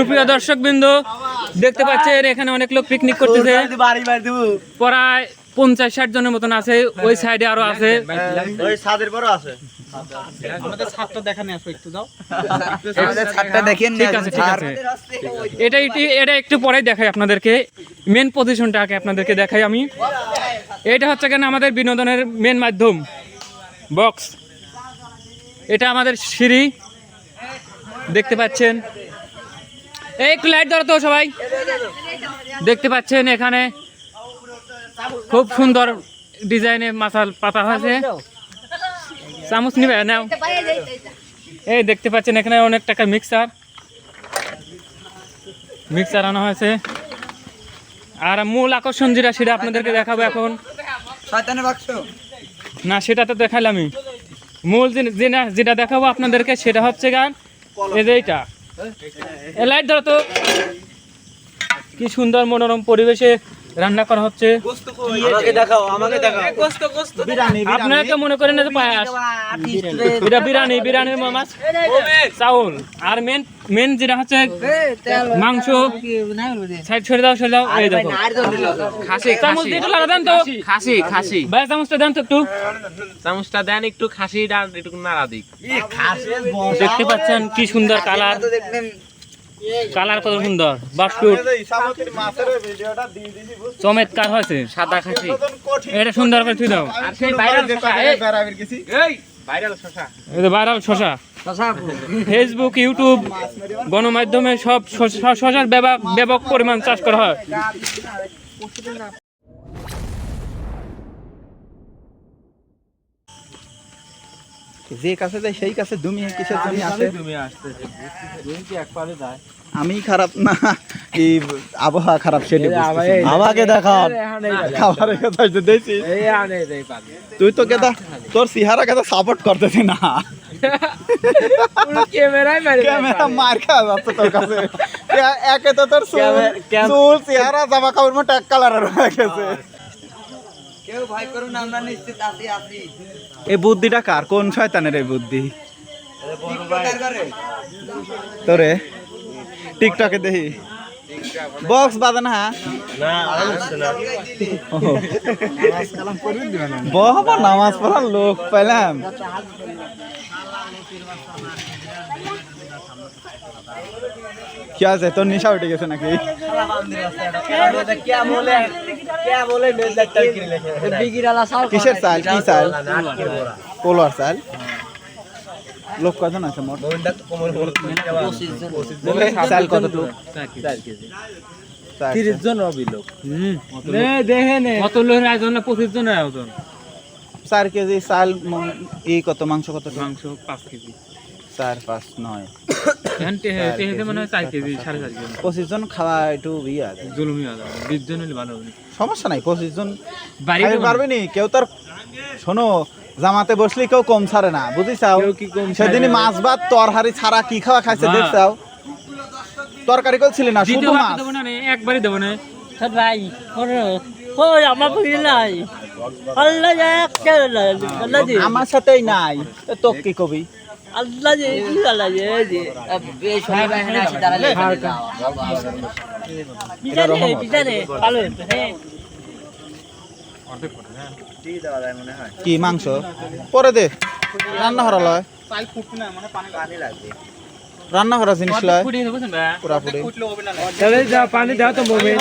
সুপ্রিয় দর্শক বিন্দু দেখতে পাচ্ছেন এখানে অনেক লোক পিকনিক করতেছে। প্রায় পঞ্চাশ ষাট জনের মতন আছে ওই সাইডে আরও আছে। এটা এটা একটু পরে দেখাই আপনাদেরকে। মেন পজিশনটা আগে আপনাদেরকে দেখাই আমি। এটা হচ্ছে কেন আমাদের বিনোদনের মেন মাধ্যম? বক্স এটা আমাদের সিঁড়ি। দেখতে পাচ্ছেন। এই একটু লাইট ধরো তো সবাই। দেখতে পাচ্ছেন এখানে খুব সুন্দর ডিজাইনে মাসাল পাতা হয়েছে। চামচ নিবে নাও। এই দেখতে পাচ্ছেন এখানে অনেক টাকা মিক্সার মিক্সার আনা হয়েছে। আর মূল আকর্ষণ যেটা সেটা আপনাদেরকে দেখাবো এখন। না সেটা তো দেখালাম মূল যেটা যেটা দেখাবো আপনাদেরকে সেটা হচ্ছে গান। এই যে এইটা। লাইট ধরো তো। কি সুন্দর মনোরম পরিবেশে রান্না করা হচ্ছে। আমাকে দেখাও আমাকে দেখাও। বিরিয়ানি আপনারা তো মনে করেন না যে পায়াস। এটা বিরিয়ানি বিরিয়ানির মাছ চাউল। আর মেন মেন যেটা হচ্ছে মাংস। সাইড দাও দাও। এই দেখো। খাসি চামচ দিয়ে একটু দেন তো। খাসি খাসি ভাই চামচটা দেন তো একটু। চামচটা দেন একটু খাসি ডাল একটু নাড়া দিক। দেখতে পাচ্ছেন কি সুন্দর কালার। কালার কত সুন্দর বাস্কুট চমৎকার হয়েছে সাদা খাসি। এটা সুন্দর করে তুই দাও। আর ভাইরাল শশা এই। এই ভাইরাল শশা। এই ভাইরাল শশা। ফেসবুক ইউটিউব গণমাধ্যমে সব শশা- শশার ব্যাপক পরিমাণ চাষ করা হয়। যে কাছে যায় সেই কাছে তুমি কিসের জন্য আসে? আমি খারাপ না এই আবহাওয়া খারাপ সেটা আমাকে দেখাও। খাবারের কথা তুই তো কেদা তোর সিহারা কেদা সাপোর্ট করতেছি না। ক্যামেরায় ক্যামেরা মার খাওয়া যাচ্ছে তোর কাছে। একে তো তোর চুল চেহারা জামা কাপড় মতো এক কালারের হয়ে গেছে। কেউ ভয় করুন আমরা নিশ্চিত আছি আছি। এই বুদ্ধিটা কার? কোন শয়তানের এই বুদ্ধি? তোরে? টিকটকে দেখি। বক্স বাজে না বাবা নামাজ পড়ার লোক পেলাম কি আছে? তোর নেশা উঠে গেছে নাকি? কিসের চাল? কি চাল? পোলোয়ার চাল? লোক কজন আছে মোট? চাল কত লোক? তিরিশ জন। রবি লোক। দেখেন কত লোক? আয়োজন পঁচিশ জনের আয়োজন। চার কেজি চাল ই কত? মাংস কত? মাংস পাঁচ কেজি। চার পাঁচ নয়। পঁচিশ জন খাওয়া একটু ইয়ে আছে। সমস্যা নাই পঁচিশ জন পারবে নি কেউ তার শোনো জামাতে বসলে কেউ কম ছাড়ে না বুঝিছাও? কেউ কি কম সেদিনই ছাড়ে না। মাছ ভাত তরহারি ছাড়া কি খাওয়া খাইছে। দেখছাও? তরকারি করছিলি না শুধু মাছ। একবারই দেবো না। ভাই ওই আমার নাই। আল্লাহ আমার সাথেই নাই। তো কি কবি? আল্লাহ জি কি আল্লাহ জি যে এই সময় এখানে দাঁড়ালে পিছনে পিছনে ভালো হ্যাঁ। কি মাংস? পরে দে। রান্না করা লয়। রান্না করা জিনিস লয় ফুটিয়ে দেবো পুরা পুরি তাহলে যা পানি দাও তো মোমে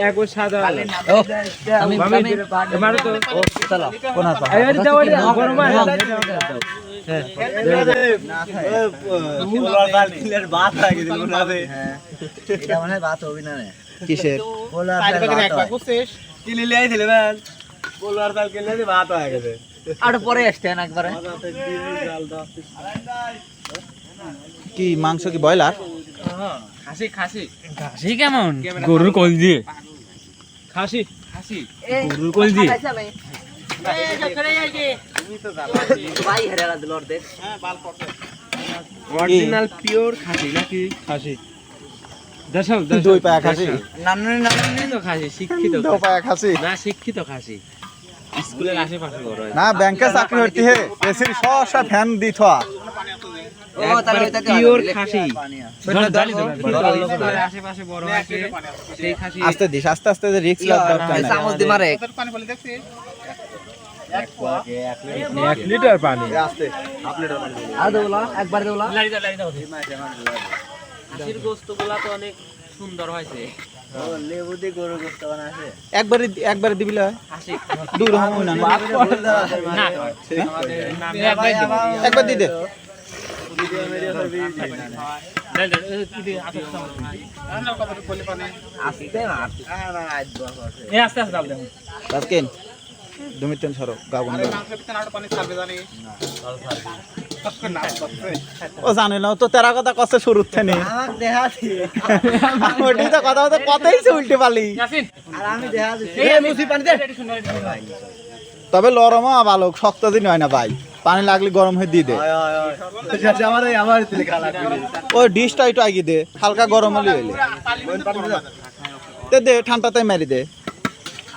এক ও সাদা আমি আমি এবারে তো কোন আছে এই দাও এটা গরম আছে এটা মনে হয় কিসের আর পরে আসতেন একবারে কি মাংস কি ব্রয়লার? খাসি খাসি। ঘাসি কেমন? গরুর কল দিয়ে খাসি খাসি। গরুর অরিজিনাল পিওর খাসি নাকি? খাসি। দেখাও দুই পায়া খাসি? নানুনি নানুনি তো খাসি শিক্ষিত পায়া খাসি? না শিক্ষিত খাসি। স্কুলের আশেপাশে বড় হয়। না ব্যাংকে চাকরি হইতে হে এসির সহসা ফ্যান দি থা ও তাহলে ওইটাতে পিওর খাসি। আশেপাশে বড় আছে সেই খাসি। আস্তে দিস আস্তে আস্তে রিক্স লাগ দরকার নাই। চামচ দি মারে। পানি বলে দেখছি। এক লিটার পানি। আর দেবলা একবার দেবলা খাসির গোস্তগুলা তো অনেক সুন্দর হয়েছে। গোস্ত একবারে একবারে দিবি দূর সরো গা ও জানি তো তেরা কথা কষ্ট শুরু থেকে ওটি তো কথা হতে কথাই সে উল্টে পালি। তবে লরম ভালো শক্ত দিন হয় না ভাই। পানি লাগলে গরম হয়ে দিয়ে দে। তেলে খালা ওই ডিশটা একটু আগে দে হালকা গরম হলে হইলে। দে দে ঠান্ডাতে মেরি দে।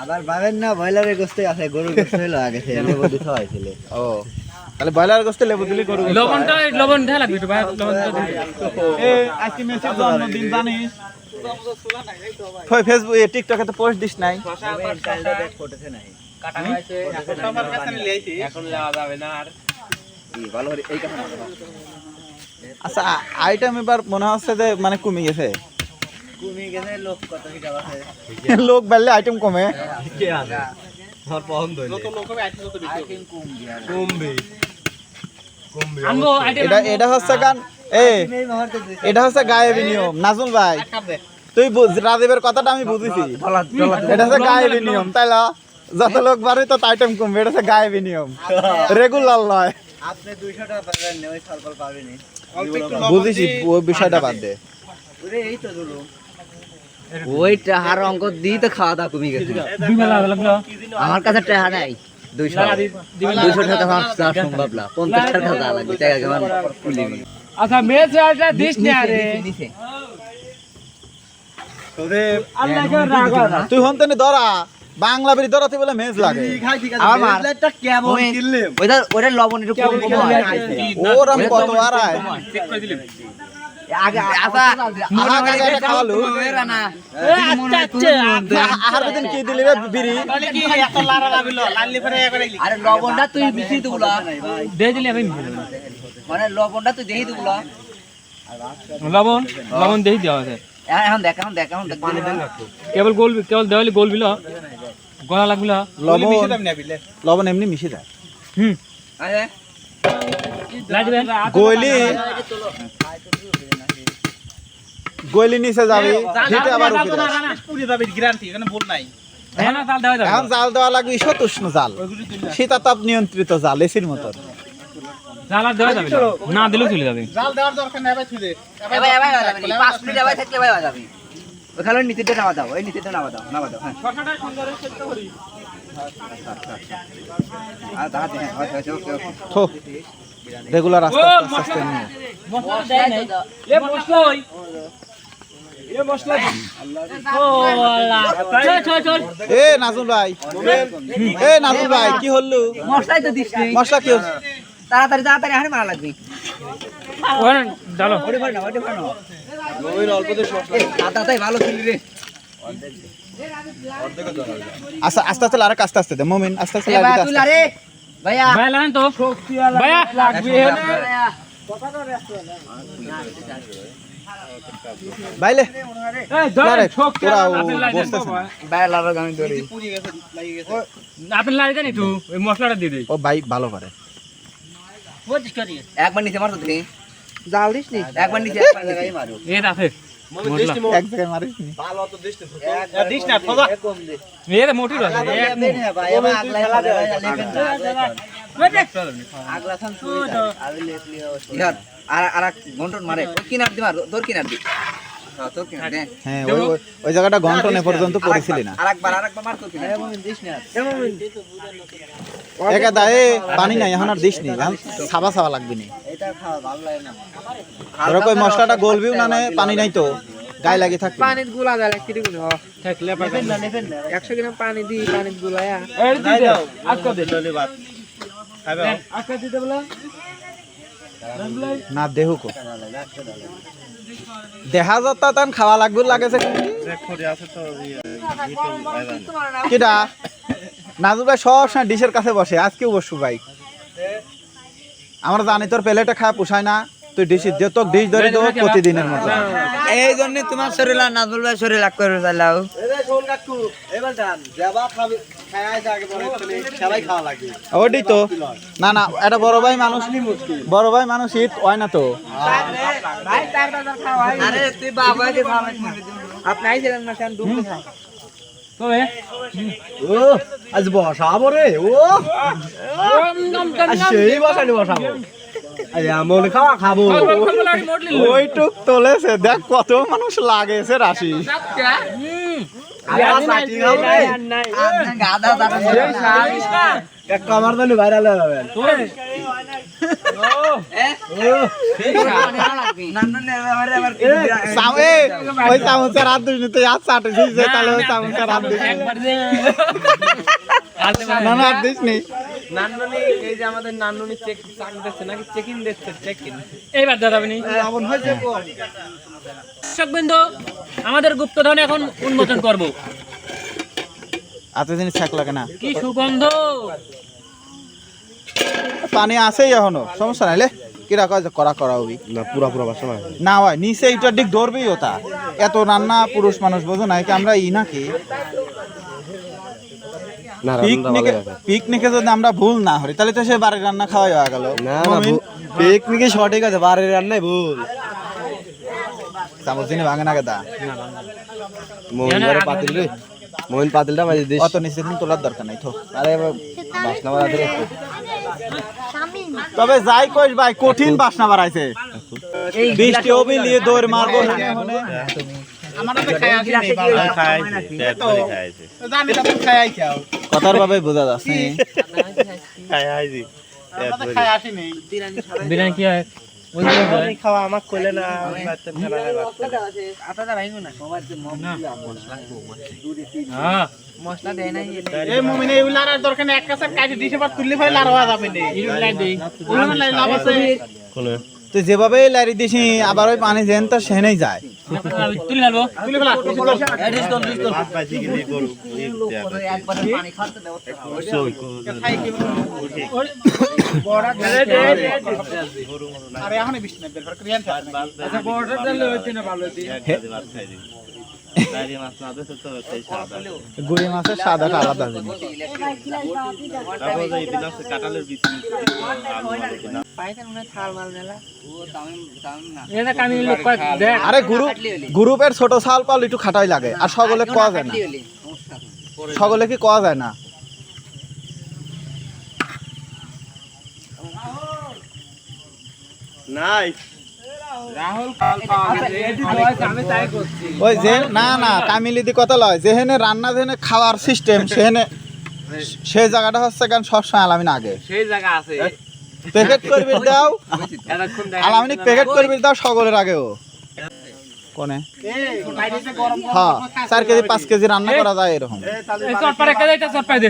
আবার ভাবেন না ব্রয়লারের গোস্ত আছে গরুর গোস্ত হলো আগে থেকে হয়েছিল ও। তাহলে ব্রয়লার গোস্তে লেবু দিলে করব লবণটা লবণ ঢেলা লাগবে একটু ভাই লবণটা দিবি। আজকে মেসির জন্মদিন জানিস? ফেসবুক টিকটকে তো পোস্ট দিস নাই। ফোটেছে নাই আমার কাছে নিয়ে আইছি কি ভালো করে এই কথা আচ্ছা আইটেম এবার মনে হচ্ছে যে মানে কমে গেছে। কমে গেছে লোক কত আছে লোক বাড়লে আইটেম কমে। কে আছে আমার পছন্দ লোক বেশি। কমবে। এটা এটা হচ্ছে গান এ এই মুহূর্তে দুই এটা হচ্ছে গায়েবী নিয়ম। নাজুল ভাই তুই রাজীবের কথাটা আমি বুঝেছি। এটা হচ্ছে গায়েবী নিয়ম। তাই না যত লোক বাড়ে তো আইটেম কমবে। এটা হচ্ছে গায়েবী নিয়ম। রেগুলার নয় আপনি 200 টাকা পাবেন ওই সরকার পাবেনি বুঝেছি ওই বিষয়টা বাদ দে। ওরে এই তো দুলো। ওইটা হার অঙ্ক দিই তো খাওয়া দাওয়া কমে গেছে। দুই বেলা লাগল। আমার কাছে টাকা নাই। দুইশো। দুইশো টাকা আমার যাওয়া সম্ভব না। পঞ্চাশ টাকা দেওয়া লাগবে টাকা কেমন তুলিবি আচ্ছা মেয়ে ছেলেটা দিস না রে তুই হন্তেনি ধরা। বাংলা বেরি ধরাতে বলে মেজ লাগে। আমার ওইটা ওইটা লবণ একটু কম কম ওরম কত আর আয় এটা দিলি রে বিড়ি? তাহলে কি এত লারা লাভিল লাল্লি ফেরে এ করে আরে লবণটা তুই মিশিয়ে দিবলা দিয়ে দিলে আমি মিশিয়ে দেবো। মানে লবণটা তুই দেখি দিবলা লবণ? লবণ দিয়ে দেওয়া আছে। এখন দেখ এখন দেখ এখন কেবল গোল কেবল দেওয়ালে গোল বিল। গলা লাগবিল। লবণ মিশে দাম নেবিলে লবণ এমনি মিশে যায় হুম। আরে। নিচে যাবি হিটে আবার। পুড়ে যাবে গ্যারান্টি এখানে ভুল নাই। হ্যাঁ? না তাল দেওয়া যাবে। এখন জাল দেওয়া লাগবে জাল। শীতাতাপ নিয়ন্ত্রিত জাল এসির মতন। জাল আর দেওয়া যাবে না। না দিলেও চলে যাবে। জাল দেওয়ার দরকার নেই ভাই থুই এবার এবার যাবে 5 মিনিট এবার থাকলে এবার যাবে। ওখানে নিচেটা নামা দাও ওই নিচেটা নামা দাও নামা দাও হ্যাঁ। আর দাঁড়াতে ওকে ওকে ওকে থো। রেগুলার আস্তে আস্তে আস্তে আস্তে। নিয়ে মশলা দেয় নাই। এ মশলা ওই। ও আল্লাহ। চল, চল, চল। এ নাজুল ভাই। এ নাজুল ভাই কি হল্লু মশলাই তো দিস মশলা কি? তাড়াতাড়ি তাড়াতাড়ি হারে মারা লাগবে। রে। আস্তে আস্তে আস্তে আরেক আস্তে আস্তে দে মোমিন আস্তে আস্তে লারে। ভাইয়া। তো। লাগবে আর আপেল লাইদেন। বসতেছে। না। ভাইয়া লারে আমি ধরি। পুড়ে গেছে লাগিয়ে গেছে। আপেল লাই দেন একটু ওই মশলাটা দিয়ে দিই। ও ভাই ভালো করে। একবার নিচে মারতো তুমি। জাল দিস নি? একবার নিচে একবার জায়গায় মারো। এই আছে। মশলা। এক জায়গায় মারিস নি? দিস না ফজা কম দে এই রে মোটি রয়েছে এক ভাই এবার আগলা খেলা দে ভাই লেখেন আগলা থান তুই আমি লেখলি ইয়ার আর আর ঘন্টন মারে। কিনার দি মার তোর কিনার দি। হ্যাঁ, তোর কিনার দে। ওই ওই- ওই জায়গাটা ঘন্টনে পর্যন্ত পড়েছিলি না। আরেকবার আরেকবার মার তোর কিনার এমন দিস না। একা দা পানি নাই এখন আর দিস নি। সাবা সাবা লাগবে নি। এটা খাওয়া ভালো লাগে না। ধরো কই মশলাটা গলবিও না পানি নাই তো। গায়ে লাগে থাকবে। পানিতগুলা যায় একটি গুলো থাকলে নেবেন না নেবেন না। একশো গ্রাম পানি দিই পানিত গুলায়া। এই দি দে। আজকে দে খাবে আজকে দিতে বলে। না দেহুকো দেখা যাত্রা তান খাওয়া লাগবে লাগেছে কিটা নাজু ভাই সব সময় ডিশের কাছে বসে আজকেও বসু ভাই। আমরা জানি তোর প্লেটে খায় পোষায় না। তুই ডিশ যে তোর ডিশ ধরে দেবো প্রতিদিনের মতো। এই জন্য তোমার শরীর আর নাজমুল ভাই শরীর লাগ করে চাইলাও ওটাই তো। না না এটা বড় ভাই মানুষ বড় ভাই মানুষ ঈদ হয় না তো? আজ বসাবো রে ও। সেই বসানি বসাবো। এমন খাওয়া খাব ওইটুক তোলেছে দেখ কত মানুষ লাগেছে রাশি কামার দানি ভাইরাল হয়ে যাবে চাম- এ, ওই চামচের হাত দিস তাহলে ওই চামচের হাত দিস না না হাত দিস নি নান্নুনি এই যে আমাদের নান্নুনি চেক চাক দিচ্ছে নাকি চেকিং দিচ্ছে চেকিং এইবার দর্শক বিন্দু আমাদের গুপ্তধন এখন উন্মোচন করব। থাক লাগে না কি সুগন্ধ? পানি আছেই এখনও সমস্যা নাই লে। কিরা কয় করা করা হবি। না পুরা পুরা বাসা না হয় নিচে এইটার দিক ধরবেই ওটা। এত রান্না পুরুষ মানুষ বোঝো না কি আমরা ই নাকি? না পিকনিকে পিকনিকে যদি আমরা ভুল না হরি তাহলে তো সে বাড়ির রান্না খাওয়াই হয়ে গেল। না না পিকনিকে সঠিক আছে বাড়ির রান্নাই ভুল। চামচ দিনে ভাঙে না গেদা। মোহন ধরে পাতিল রে। মোহন পাতিলটা মাঝে দিস। অত নিচে দিন তোলার দরকার নাই তো আরে বাসনা বাড়া তবে যাই কইস ভাই কঠিন বাসনা বাড়াইছে। বৃষ্টি হবি লিয়ে দৌড় মারবো। কথার ভাবে বোঝা যাচ্ছে। বিরিয়ানি কি হয়? আটাটা ভাঙো না হ্যাঁ মশলা দেয় নাই এই মুমিনে এগুলার আর দরকার এক কাছে কাটি দিছে বা তুললে হওয়া যাবে না দেই লাভ আছে। তুই যেভাবে লারি দিছি আবার ওই পানি যেন তো সেনেই যায়। এখন গুড়ি মাছের স্বাদটা আলাদা জিনিস। আরে গ্রুপ গ্রুপের ছোট শাল পাল একটু খাটাই লাগে আর সকলে কোয়া যায় না। সকলে কি কোয়া যায় না? করছি ওই যে না না কামিলিদি কথা লয়। যেহেনে রান্না যেহেনে খাওয়ার সিস্টেম সেহেনে সেই জায়গাটা হচ্ছে কেন সবসময় আলামিন আগে। সেই জায়গা আছে। প্যাকেট করবি দাও। আলামিনিক প্যাকেট করবি দাও সকলের আগেও কোনে? হ্যাঁ চার কেজি পাঁচ কেজি রান্না করা যায় এরকম। দে।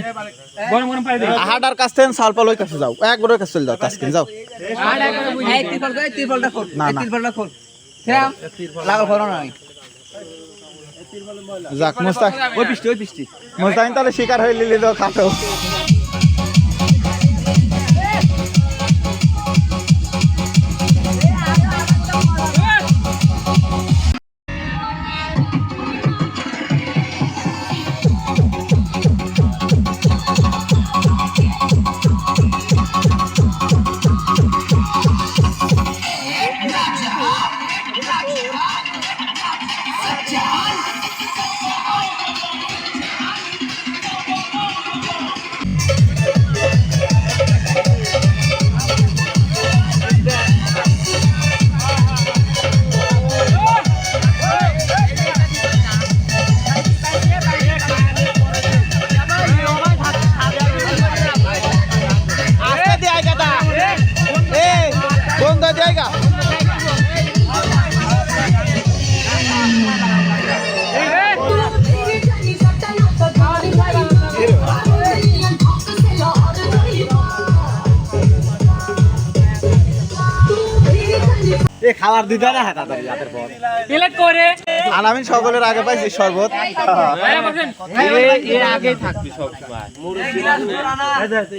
হাডার কাছ থেকে ওই কাছে যাও। একবারের কাছে চলে যাও তাসকিন যাও। না, না। যাক মোস্তাক ওই পিষ্টি ওই পিষ্টি মোস্তাকিন তাহলে শিকার হয়ে লিলি তো খাটো। খাবার দিতে না হ্যাঁ তাড়াতাড়ি রাতের পর প্লেট করে। আর আমি সকলের আগে পাইছি শরবত। ভাইয়া আগেই থাকবি সব সময়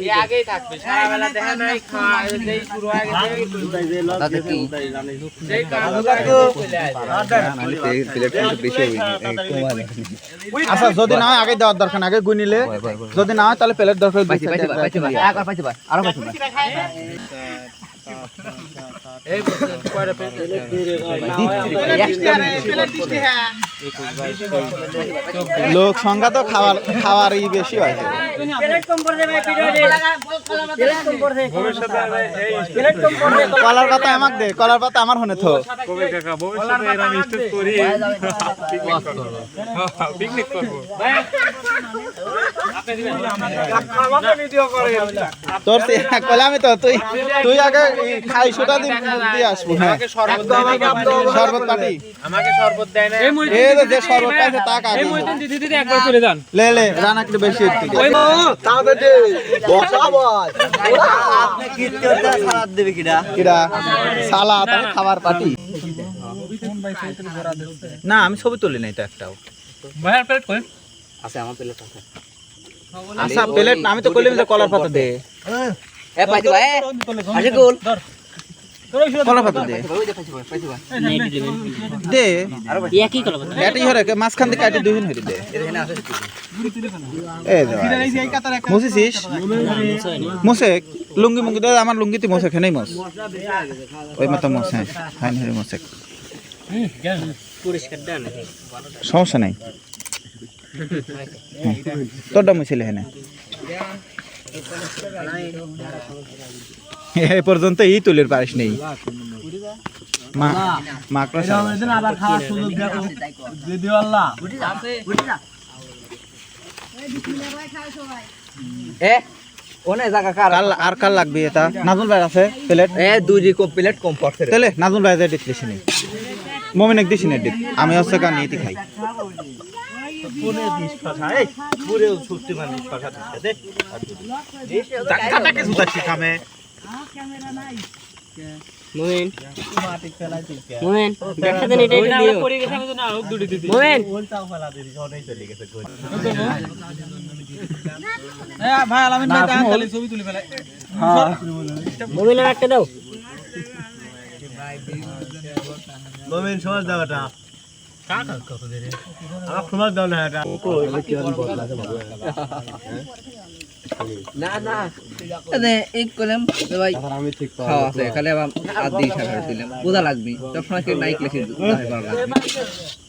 এ আগেই থাকবে সারাবেলা দেখা নাই খাওয়া যেই শুরু হয়ে গেছে কি? সেই আচ্ছা যদি না হয় আগে দেওয়ার দরকার আগে গুনিলে যদি না হয় তাহলে প্লেট দরকার পাইছি পাইছি পাইছি আরও পাইছি লোক সংখ্যা তো খাবার খাওয়ারই বেশি হয়। কলার পাতা আমাকে দে, কলার পাতা আমার হনে তো তোর সে- কলে আমি তো, তুই তুই আগে খাই সোটা দিন দিয়ে আসব হ্যাঁ শরবত পাটি আমাকে শরবত দেয় না এই যে শরবত পাইছে তা এই কাকে দিদি দিদি একবার চলে যান লে লে রানা একটু বেশি একটু ওই কিরা সালাদ আর খাবার পাটি না আমি ছবি তুলি নাই তো একটাও ভাইয়ার প্লেট করে আচ্ছা প্লেট আমি তো কইলাম যে কলার পাতা দে এ পাইছি ভাই আসে গোল পাতা দে। দে একই এটি হরে থেকে কাটি দুই হরে দে। মুছে লুঙ্গি মুঙ্গি দে আমার লুঙ্গিতে মুছে খেনেই মুছ। ওই মতো মুছে হাই হরে সমস্যা নাই। হ্যাঁ। তোরটা মুছিলে হেনে এই পর্যন্ত এই তুলের পারিস নেই। মা মাকড়া আবার খাওয়ার সুযোগ দিদি আল্লাহ। এ ওনে জায়গা কার আর কাল লাগবে এটা? নাজুল ভাই আছে প্লেট? এ দুই কম প্লেট কম পড়ছে তেলে নাজুল ভাই যে মমিন এক দিছি নি আমি হচ্ছে কান নিতে খাই। মোমেন মোমেন দেখা দেন এটা এটা দিও পরিবেশন না দুটি দিদি মোমেন। মোমেন কলম ভাই বোঝা লাগবে সবসময় কেউ নাই ক্লাসে ভালো লাগবে। এই জায়গাটা বেশি একটা নাই লাগে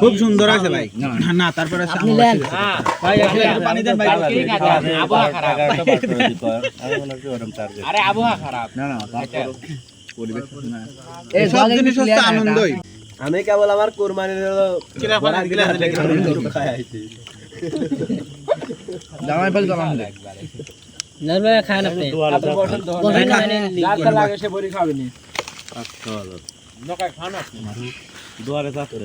খুব সুন্দর আছে ভাই। না তারপরে আছে আমার বাড়িতে। পানি দেন ভাই। আবহাওয়া খারাপ। আরে আবহাওয়া খারাপ। এই সব জিনিস হচ্ছে আনন্দই। আমি কেবল আমার কোরবানির জামাই ফেল জমা হলে খান আপনি? যার লাগে সে বড়ি খাবে নি। দুয়ারে যাচ্ছে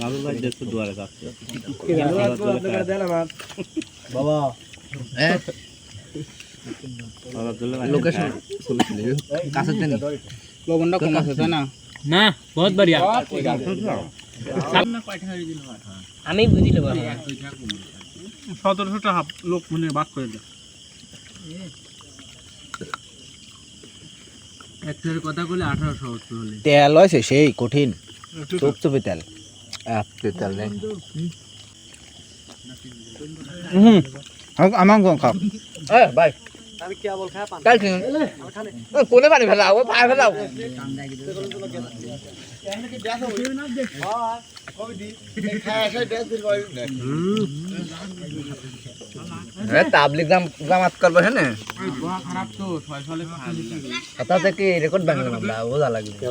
নাজুল ভাই দেখছ দুয়ারে যাচ্ছে। লোকেশন। কাছে লবণটা কম আছে তাই না? না বহুত বড়িয়া আমি বুঝি লব সতেরোশোটা লোক মনে বাদ করে দেয়। তেল হয়েছে সেই কঠিন। চুপচুপি তেল। তেল নেই। হুম আমার খাও কাল কি কোনে পানি ফেলাও? ফেলাও। তাবলিক জামাত করবে হ্যাঁ তাতে কি রেকর্ড বাংলা আমরা বোঝা লাগবে।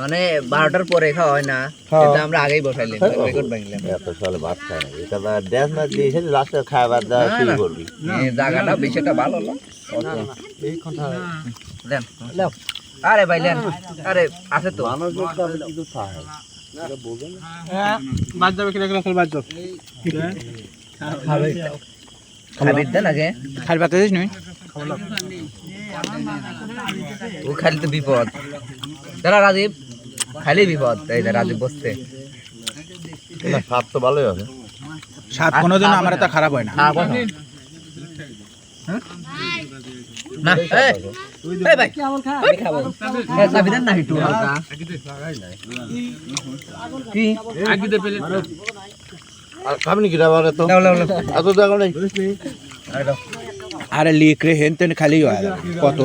মানে বারোটার পরে খাওয়া হয় না। এটা আমরা আগেই বসাইলাম রেকর্ড বাংলাম এত সালে ভাত খায় না। এটা বা ড্যান্স না দিয়েছে লাস্টে খাবার দাওয়া শুরু করবি। জায়গাটা বিষয়টা ভালো হলো। দেন আরে ভাই লেন আরে আছে তো। মানুষ কিছু খায় খাবি। দেন আগে খালি পাতে দিস নি ও খালি তো বিপদ। দাঁড়া রাজীব। খালি বিপদ। এই রাজীব বসছে। স্বাদ তো ভালোই হবে। স্বাদ কোনোদিন আমার তো খারাপ হয় না। কথা না এই ভাই। খাব। হ্যাঁ না হালকা কি? লাও লাও লাও নেই। আরে লিখ রে হেন তেন খালি হয়। কত